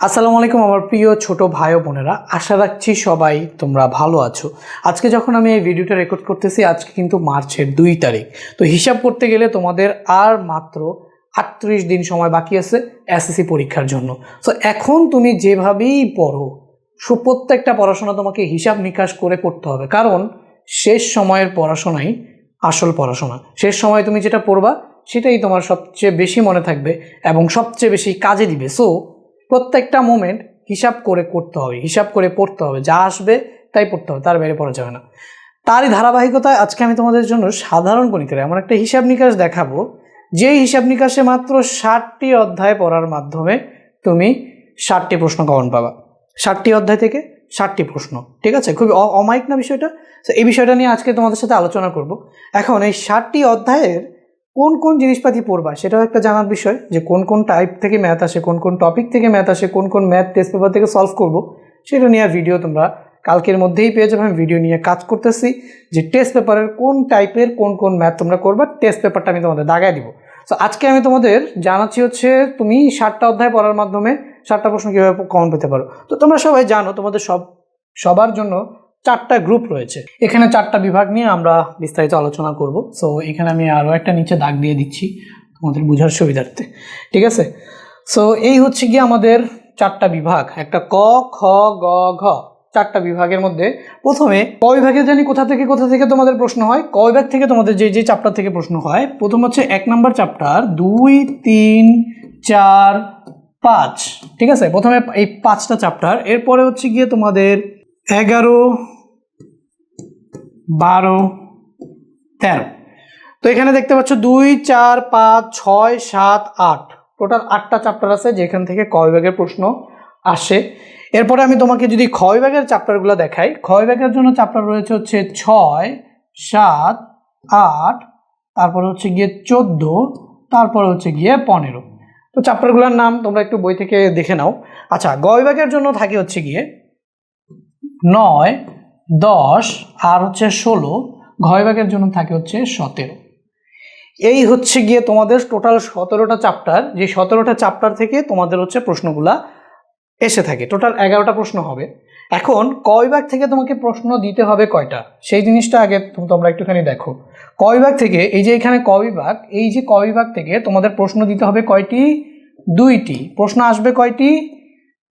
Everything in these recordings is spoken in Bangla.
আসসালামু আলাইকুম আমার প্রিয় ছোট ভাই বোনেরা। আশা রাখছি সবাই তোমরা ভালো আছো। আজকে যখন আমি এই ভিডিওটা রেকর্ড করতেছি, আজকে কিন্তু মার্চের দুই তারিখ। তো হিসাব করতে গেলে তোমাদের আর মাত্র আটত্রিশ দিন সময় বাকি আছে এসএসসি পরীক্ষার জন্য। সো এখন তুমি যেভাবেই পড়ো সো প্রত্যেকটা পড়াশোনা তোমাকে হিসাব নিকাশ করে করতে হবে। কারণ শেষ সময়ের পড়াশোনাই আসল পড়াশোনা। শেষ সময় তুমি যেটা পড়বা, সেটাই তোমার সবচেয়ে বেশি মনে থাকবে এবং সবচেয়ে বেশি কাজে দিবে। সো প্রত্যেকটা মোমেন্ট হিসাব করে করতে হবে, হিসাব করে পড়তে হবে। যা আসবে তাই পড়তে হবে, তার বাইরে পড়া যাবে না। তারই ধারাবাহিকতায় আজকে আমি তোমাদের জন্য সাধারণ গণিতের এমন একটা হিসাব নিকাশ দেখাবো যে হিসাব নিকাশে মাত্র ষাটটি অধ্যায় পড়ার মাধ্যমে তুমি ষাটটি প্রশ্ন কমন পাবা। ষাটটি অধ্যায় থেকে ষাটটি প্রশ্ন, ঠিক আছে? খুবই অমায়িক না বিষয়টা? এই বিষয়টা নিয়ে আজকে তোমাদের সাথে আলোচনা করব। এখন এই ষাটটি অধ্যায়ের কোন কোন জিনিসপাতি পড়বা, সেটাও একটা জানার বিষয় যে কোন কোন টাইপ থেকে ম্যাথ আসে, কোন কোন টপিক থেকে ম্যাথ আসে, কোন কোন ম্যাথ টেস্ট পেপার থেকে সলভ করব, সেটা নিয়ে ভিডিও তোমরা কালকের মধ্যেই পেয়ে যাবে। আমি ভিডিও নিয়ে কাজ করতেছি যে টেস্ট পেপারের কোন টাইপের কোন কোন ম্যাথ তোমরা করবা টেস্ট পেপারটা আমি তোমাদের দাগায় দিব। সো আজকে আমি তোমাদের জানাচ্ছি হচ্ছে তুমি ষাটটা অধ্যায় পড়ার মাধ্যমে ষাটটা প্রশ্ন কীভাবে কমন পেতে পারো। তো তোমরা সবাই জানো, তোমাদের সব, সবার জন্য চারটা গ্রুপ রয়েছে। এখানে চারটা বিভাগ নিয়ে আমরা বিস্তারিত আলোচনা করব। সো এখানে আমি আরও একটা নিচে দাগ দিয়ে দিচ্ছি তোমাদের বোঝার সুবিধার্থে। ঠিক আছে? সো এই হচ্ছে গিয়ে আমাদের চারটা বিভাগ। একটা ক, খ, গ, ঘ। চারটা বিভাগের মধ্যে প্রথমে ক বিভাগে জানি কোথা থেকে কোথা থেকে তোমাদের প্রশ্ন হয়। ক বিভাগ থেকে তোমাদের যে যে চ্যাপ্টার থেকে প্রশ্ন হয়, প্রথম হচ্ছে এক নম্বর চ্যাপ্টার দুই, তিন, চার, পাঁচ। ঠিক আছে? প্রথমে এই পাঁচটা চ্যাপ্টার এরপরে হচ্ছে গিয়ে তোমাদের এগারো, বারো, তেরো। তো এখানে দেখতে পাচ্ছ দুই, চার, পাঁচ, ছয়, সাত, আট। টোটাল আটটা চ্যাপ্টার আছে যেখান থেকে ক বিভাগের প্রশ্ন আসে। এরপরে আমি তোমাকে যদি খ বিভাগের চ্যাপ্টারগুলো দেখাই, খ বিভাগের জন্য চ্যাপ্টার রয়েছে হচ্ছে ছয়, সাত, আট, তারপরে হচ্ছে গিয়ে চোদ্দ, তারপরে হচ্ছে গিয়ে পনেরো। তো চ্যাপ্টারগুলোর নাম তোমরা একটু বই থেকে দেখে নাও। আচ্ছা গ বিভাগের জন্য থাকে হচ্ছে গিয়ে নয়, দশ আর হচ্ছে ষোলো ঘ বিভাগের জন্য থাকে হচ্ছে সতেরো। এই হচ্ছে গিয়ে তোমাদের টোটাল সতেরোটা চ্যাপ্টার যে সতেরোটা চ্যাপ্টার থেকে তোমাদের হচ্ছে প্রশ্নগুলা এসে থাকে। টোটাল এগারোটা প্রশ্ন হবে। এখন ক বিভাগ থেকে তোমাকে প্রশ্ন দিতে হবে কয়টা? সেই জিনিসটা আগে তোম- তোমরা একটুখানি দেখো। ক বিভাগ থেকে, এই যে এখানে ক বিভাগ এই যে ক বিভাগ থেকে তোমাদের প্রশ্ন দিতে হবে কয়টি? দুইটি। প্রশ্ন আসবে কয়টি?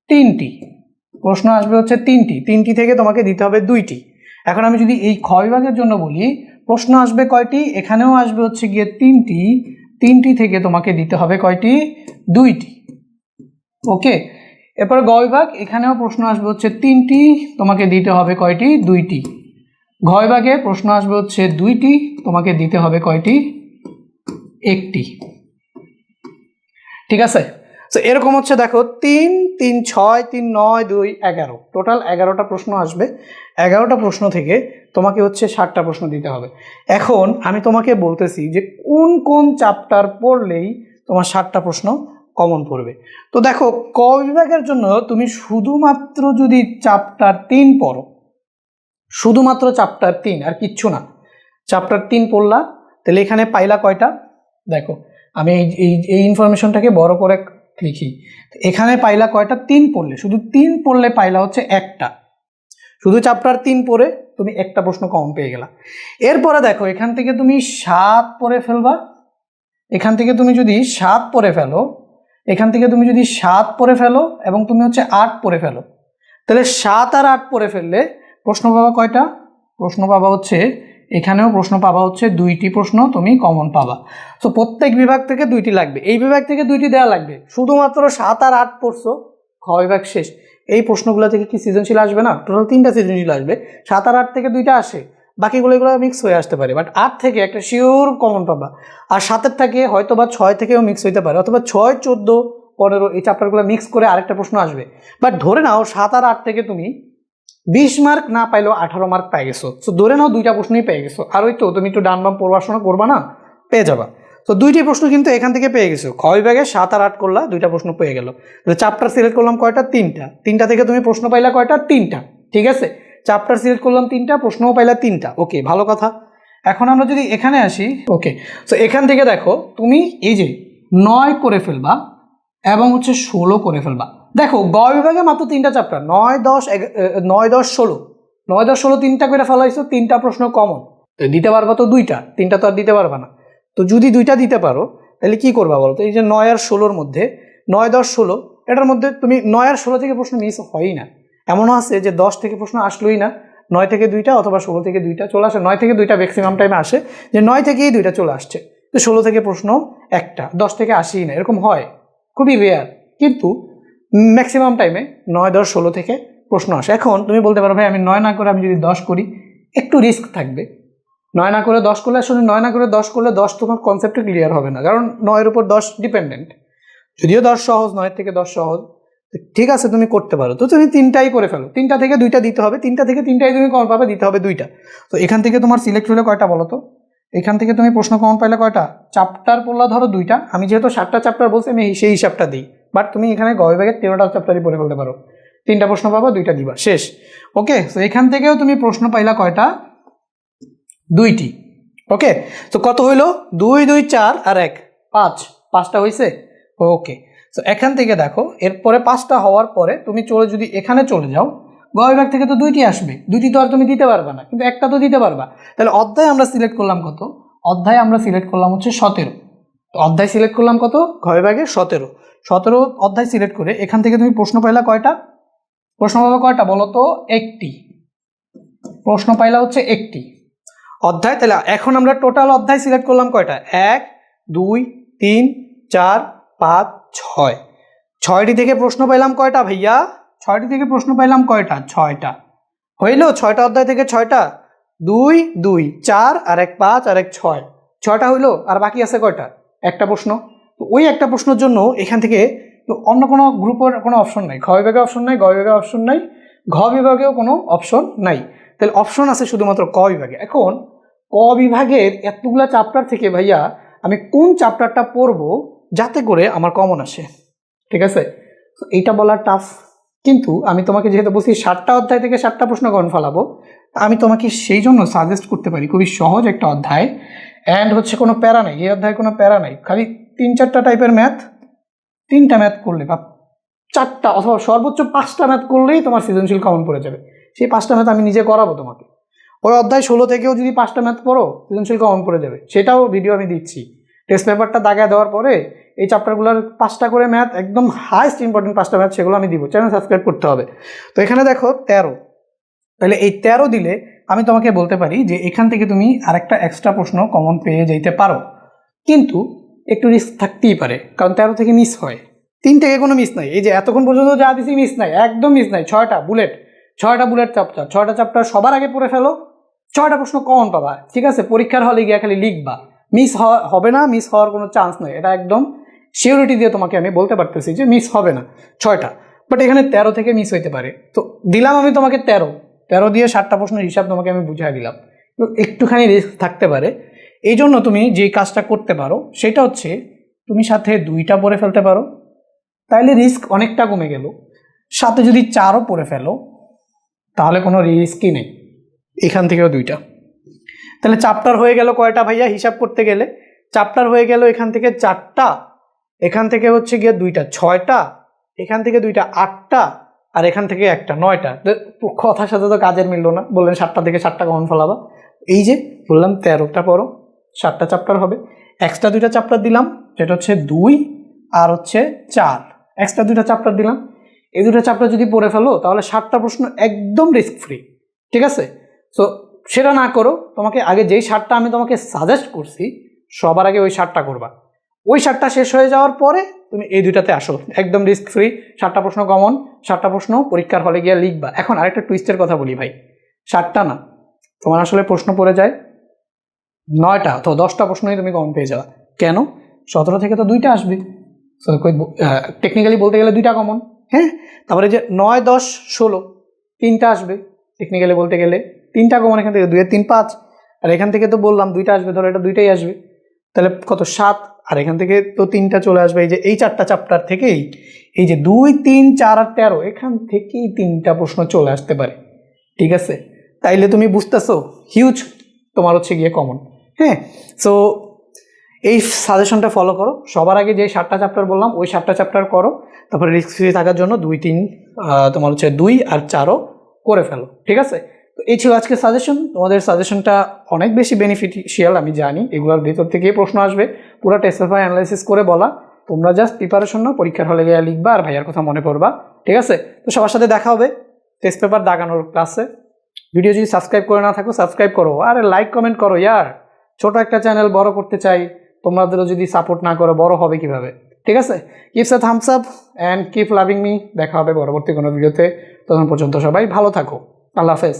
তিনটি। প্রশ্ন আসবে হচ্ছে তিনটি। তিনটি থেকে তোমাকে দিতে হবে দুইটি। এখন আমি যদি এই খ বিভাগের জন্য বলি, প্রশ্ন আসবে কয়টি? এখানেও আসবে হচ্ছে গিয়ে তিনটি। তিনটি থেকে তোমাকে দিতে হবে কয়টি? দুইটি। ওকে এরপর গ বিভাগ, এখানেও প্রশ্ন আসবে হচ্ছে তিনটি। তোমাকে দিতে হবে কয়টি? দুইটি। ঘ বিভাগে প্রশ্ন আসবে হচ্ছে দুইটি। তোমাকে দিতে হবে কয়টি? একটি। ঠিক আছে? তো এরকম হচ্ছে দেখো, তিন তিন, ছয়, তিন, নয়, দুই, এগারো। টোটাল এগারোটা প্রশ্ন আসবে। এগারোটা প্রশ্ন থেকে তোমাকে হচ্ছে ষাটটা প্রশ্ন দিতে হবে। এখন আমি তোমাকে বলতেছি যে কোন কোন চ্যাপ্টার পড়লেই তোমার ষাটটা প্রশ্ন কমন পড়বে। তো দেখো, ক বিভাগের জন্য তুমি শুধুমাত্র যদি চ্যাপ্টার তিন পড়ো, শুধুমাত্র চ্যাপ্টার তিন, আর কিচ্ছু না। চ্যাপ্টার তিন পড়লা, তাহলে এখানে পাইলা কয়টা? দেখো, আমি এই এই ইনফরমেশনটাকে বড় করে লিখি। এখানে পাইলা কয়টা? তিন পড়লে। শুধু তিন পড়লে পাইলা হচ্ছে একটা। শুধু চ্যাপ্টার তিন পড়ে তুমি একটা প্রশ্ন কম পেয়ে গেলা। এরপরে দেখো, এখান থেকে তুমি সাত পড়ে ফেলবা। এখান থেকে তুমি যদি সাত পড়ে ফেলো, এখান থেকে তুমি যদি সাত পড়ে ফেলো এবং তুমি হচ্ছে আট পড়ে ফেলো। তাহলে সাত আর আট পড়ে ফেললে প্রশ্ন পাবা কয়টা? প্রশ্ন পাবা হচ্ছে এখানেও প্রশ্ন পাবা হচ্ছে, দুইটি প্রশ্ন তুমি কমন পাবা। তো প্রত্যেক বিভাগ থেকে দুইটি লাগবে। এই বিভাগ থেকে দুইটি দেওয়া লাগবে। শুধুমাত্র সাত আর আট পড়ছো, খ বিভাগ শেষ। এই প্রশ্নগুলো থেকে কি সৃজনশীল আসবে না? টোটাল তিনটা সৃজনশীল আসবে। সাত আর আট থেকে দুইটা আসে। বাকিগুলো এগুলো মিক্স হয়ে আসতে পারে। বাট আট থেকে একটা শিওর কমন পাবা। আর সাতের থেকে হয়তো বা ছয় থেকেও মিক্স হইতে পারে। অথবা ছয়, চোদ্দ, পনেরো এই চ্যাপ্টারগুলো মিক্স করে আরেকটা প্রশ্ন আসবে। বাট ধরে নাও, সাত আর আট থেকে তুমি বিশ মার্ক না পাইলেও আঠারো মার্ক পাই গেছো। তো ধরে নাও দুইটা প্রশ্নই পেয়ে গেছো। আর ওই তো তুমি একটু ডান বাম পড়াশোনা করবা না, পেয়ে যাবা। তো দুইটি প্রশ্ন কিন্তু এখান থেকে পেয়ে গেছো। খ বিভাগে সাত আর আট করলা, দুইটা প্রশ্ন পেয়ে গেল। তো চ্যাপ্টার সিলেক্ট করলাম কয়টা? তিনটা। তিনটা থেকে তুমি প্রশ্ন পাইলা কয়টা? তিনটা। ঠিক আছে? চ্যাপ্টার সিলেক্ট করলাম তিনটা, প্রশ্নও পাইলা তিনটা। ওকে ভালো কথা। এখন আমরা যদি এখানে আসি ওকে তো এখান থেকে দেখো, তুমি এই যে নয় করে ফেলবা এবং হচ্ছে ষোলো করে ফেলবা। দেখো, গ বিভাগে মাত্র তিনটা চ্যাপ্টার নয়, দশ নয়, দশ, ষোলো। নয়, দশ, ষোলো তিনটা করে ফেলাইছো, তিনটা প্রশ্ন কমন দিতে পারবা তো দুইটা, তিনটা তো আর দিতে পারবা না। তো যদি দুইটা দিতে পারো, তাহলে কি করবা বলো তো? এই যে নয় আর ষোলোর মধ্যে, নয়, দশ, ষোলো, এটার মধ্যে তুমি নয় আর ষোলো থেকে প্রশ্ন মিস হয়ই না। এমনও আছে যে দশ থেকে প্রশ্ন আসলোই না, নয় থেকে দুইটা অথবা ষোলো থেকে দুইটা চলে আসে, নয় থেকে দুইটা ম্যাক্সিমাম টাইমে আসে, যে নয় থেকেই দুইটা চলে আসছে। তো ষোলো থেকে প্রশ্ন একটা, দশ থেকে আসেই না, এরকম হয়। খুবই রেয়ার কিন্তু ম্যাক্সিমাম টাইমে নয়, দশ, ষোলো থেকে প্রশ্ন আসে। এখন তুমি বলতে পারো, ভাই, আমি নয় না করে আমি যদি দশ করি, একটু রিস্ক থাকবে। নয় না করে দশ করলে আসলে নয় না করে দশ করলে দশ তোমার কনসেপ্টে ক্লিয়ার হবে না। কারণ নয়ের উপর দশ ডিপেন্ডেন্ট যদিও দশ সহজ, নয়ের থেকে দশ সহজ ঠিক আছে, তুমি করতে পারো। তো তুমি তিনটাই করে ফেলো। তিনটা থেকে দুইটা দিতে হবে। তিনটা থেকে তিনটাই তুমি কমন পাবে, দিতে হবে দুইটা। তো এখান থেকে তোমার সিলেক্ট হলে কয়টা বলো তো? এখান থেকে তুমি প্রশ্ন কমন পাইলে কয়টা? চ্যাপ্টার পড়লা ধরো দুইটা। আমি যেহেতু সাতটা চ্যাপ্টার বলছি, আমি সেই হিসাবটা দিই। বাট তুমি এখানে গয় ব্যাগের তেরোটা চ্যাপ্টারই পড়ে ফেলতে পারো। তিনটা প্রশ্ন পাবা, দুইটা দিবা। শেষ। ওকে তো এখান থেকেও তুমি প্রশ্ন পাইলা কয়টা? দুইটি। ওকে তো কত হইল? দুই দুই, চার আর এক। পাঁচ। পাঁচটা হয়েছে ওকে তো এখান থেকে দেখো, এরপরে পাঁচটা হওয়ার পরে তুমি চলে যদি এখানে চলে যাও গ বিভাগ থেকে তো দুইটি আসবে। দুইটি তো আর তুমি দিতে পারবে না, কিন্তু একটা তো দিতে পারবা। তাহলে অধ্যায় আমরা সিলেক্ট করলাম কত? অধ্যায় আমরা সিলেক্ট করলাম হচ্ছে সতেরো। অধ্যায় সিলেক্ট করলাম কত? ঘ ভাগে সতেরো। সতেরো অধ্যায় সিলেক্ট করে এখান থেকে তুমি প্রশ্ন পাইলা কয়টা? প্রশ্ন পাবে কয়টা বলো তো? একটি। প্রশ্ন পাইলা হচ্ছে একটি। অধ্যায়, তাহলে এখন আমরা টোটাল অধ্যায় সিলেক্ট করলাম কয়টা? এক, দুই, তিন, চার, পাঁচ, ছয়। ছয়টি থেকে প্রশ্ন পাইলাম কয়টা ভাইয়া? ছয়টি থেকে প্রশ্ন পাইলাম কয়টা? ছয়টা। হইল ছয়টা অধ্যায় থেকে ছয়টা? দুই দুই, চার আর এক পাঁচ আর এক ছয়। ছয়টা হইল, আর বাকি আছে কয়টা? একটা প্রশ্ন। তো ওই একটা প্রশ্নের জন্য এখান থেকে তো অন্য কোনো গ্রুপের কোনো অপশন নাই। ঘ বিভাগে অপশন নাই, গ বিভাগে অপশন নাই, ঘ বিভাগেও কোনো অপশন নাই। তাহলে অপশন আছে শুধুমাত্র ক বিভাগে। এখন ক বিভাগের এতগুলা চ্যাপ্টার থেকে ভাইয়া আমি কোন চ্যাপ্টারটা পড়ব যাতে করে আমার কমন আসে? ঠিক আছে? এইটা বলা টাফ কিন্তু আমি তোমাকে যেহেতু বলছি ষাটটা অধ্যায় থেকে ষাটটা প্রশ্ন কমন ফেলাবো আমি তোমাকে সেই জন্য সাজেস্ট করতে পারি। খুবই সহজ একটা অধ্যায়। অ্যান্ড হচ্ছে কোনো প্যারা নেই, এই অধ্যায়ে কোনো প্যারা নেই। খালি তিন চারটা টাইপের ম্যাথ তিনটা ম্যাথ করলে বা চারটা অথবা সর্বোচ্চ পাঁচটা ম্যাথ করলেই তোমার সৃজনশীল কমন পড়ে যাবে। সেই পাঁচটা ম্যাথ আমি নিজে করাবো তোমাকে। ওই অধ্যায় ষোলো থেকেও যদি পাঁচটা ম্যাথ পড়ো, সৃজনশীল কমন পড়ে যাবে। সেটাও ভিডিও আমি দিচ্ছি। টেস্ট পেপারটা দাগায় দেওয়ার পরে এই চ্যাপ্টারগুলোর পাঁচটা করে ম্যাথ একদম হাইস্ট ইম্পর্টেন্ট পাঁচটা ম্যাথ সেগুলো আমি দিব। চ্যানেল সাবস্ক্রাইব করতে হবে। তো এখানে দেখো তেরো। তাহলে এই তেরো দিলে আমি তোমাকে বলতে পারি যে এখান থেকে তুমি আরেকটা এক্সট্রা প্রশ্ন কমন পেয়ে যেতে পারো। কিন্তু একটু রিস্ক থাকতেই পারে, কারণ তেরো থেকে মিস হয়। তিন থেকে কোনো মিস নাই। এই যে এতক্ষণ পর্যন্ত যা দিছি মিস নাই, একদম মিস নাই। ছয়টা বুলেট ছয়টা বুলেট চ্যাপ্টার ছয়টা চ্যাপ্টার সবার আগে পড়ে ফেলো। ছয়টা প্রশ্ন কমন পাবা। ঠিক আছে? পরীক্ষার হলে গিয়ে খালি লিখবা। মিস হবে না মিস হওয়ার কোনো চান্স নেই। এটা একদম সিওরিটি দিয়ে তোমাকে আমি বলতে পারতেছি যে মিস হবে না। ছয়টা। বাট এখানে তেরো থেকে মিস হইতে পারে। তো দিলাম আমি তোমাকে তেরো। তেরো দিয়ে ষাটটা প্রশ্নের হিসাব তোমাকে আমি বুঝাই দিলাম। একটুখানি রিস্ক থাকতে পারে। এই জন্য তুমি যেই কাজটা করতে পারো, সেটা হচ্ছে তুমি সাথে দুইটা পড়ে ফেলতে পারো। তাহলে রিস্ক অনেকটা কমে গেল। সাথে যদি চারও পড়ে ফেলো, তাহলে কোনো রিস্কই নেই। এখান থেকেও দুইটা। তাহলে চাপ্টার হয়ে গেল কয়টা ভাইয়া হিসাব করতে গেলে? চাপ্টার হয়ে গেল এখান থেকে চারটা, এখান থেকে হচ্ছে গিয়ে দুইটা, ছয়টা, এখান থেকে দুইটা, আটটা আর এখান থেকে একটা, নয়টা। কথার সাথে তো কাজের মিললো না। বললেন সাতটা থেকে সাতটা কমন ফলাবা? এই যে, বললাম, তেরোটা পড়ো, সাতটা চ্যাপ্টার হবে। এক্সট্রা দুইটা চ্যাপ্টার দিলাম, যেটা হচ্ছে দুই আর হচ্ছে চার। এক্সট্রা দুইটা চ্যাপ্টার দিলাম। এই দুটো চ্যাপ্টার যদি পড়ে ফেলো, তাহলে সাতটা প্রশ্ন একদম রিস্ক ফ্রি ঠিক আছে? সো সেটা না করো। তোমাকে আগে যেই সারটা আমি তোমাকে সাজেস্ট করছি, সবার আগে ওই সারটা করবা। ওই সারটা শেষ হয়ে যাওয়ার পরে তুমি এই দুইটাতে আসো। একদম রিস্ক ফ্রি সাতটা প্রশ্ন কমন সাতটা প্রশ্ন পরীক্ষার হলে গিয়ে লিখবা। এখন আরেকটা টুইস্টের কথা বলি ভাই। সাতটা না, তোমার আসলে প্রশ্ন পড়ে যায়। নয়টা অথবা দশটা প্রশ্নই তুমি কমন পেয়ে যাওয়া কেন? সতেরো থেকে তো দুইটা আসবে। টেকনিক্যালি বলতে গেলে দুইটা কমন হ্যাঁ? তারপরে যে নয়, দশ, ষোলো, তিনটা আসবে। টেকনিক্যালি বলতে গেলে তিনটা কমন এখান থেকে দুইয়ের তিন, পাঁচ। আর এখান থেকে তো বললাম দুইটা আসবে, ধরো এটা দুইটাই আসবে। তাহলে কত? সাত আর এখান থেকে তো তিনটা চলে আসবে, এই যে এই চারটা চ্যাপ্টার থেকেই, এই যে দুই, তিন, চার আর তেরো, এখান থেকেই তিনটা প্রশ্ন চলে আসতে পারে। ঠিক আছে? তাইলে তুমি বুঝতেছো হিউজ তোমার হচ্ছে গিয়ে কমন হ্যাঁ? সো এই সাজেশনটা ফলো করো। সবার আগে যে সাতটা চ্যাপ্টার বললাম, ওই সাতটা চ্যাপ্টার করো। তারপরে রিস্ক ফ্রি থাকার জন্য দুই, তিন তোমার হচ্ছে দুই আর চারও করে ফেলো। ঠিক আছে? তো এই ছিল আজকে সাজেশন তোমাদের সাজেশনটা অনেক বেশি বেনিফিশিয়াল আমি জানি। এগুলোর ভিতর থেকেই প্রশ্ন আসবে। পুরো টেস্ট পেপার অ্যানালাইসিস করে বলা। তোমরা জাস্ট প্রিপারেশন নাও, পরীক্ষার হলে গিয়ে লিখবা আর ভাইয়ার কথা মনে করবা ঠিক আছে? তো সবার সাথে দেখা হবে টেস্ট পেপার দাগানোর ক্লাসে ভিডিও যদি সাবস্ক্রাইব করে না থাকো সাবস্ক্রাইব করো। আরে লাইক কমেন্ট করো ইয়ার। ছোট একটা চ্যানেল বড় করতে চাই, তোমাদেরও যদি সাপোর্ট না করো, বড় হবে কীভাবে? ঠিক আছে? Keeps a thumbs up and keep loving me দেখা হবে পরবর্তী কোনো ভিডিওতে তখন পর্যন্ত সবাই ভালো থাকো। আল্লাহ হাফেজ।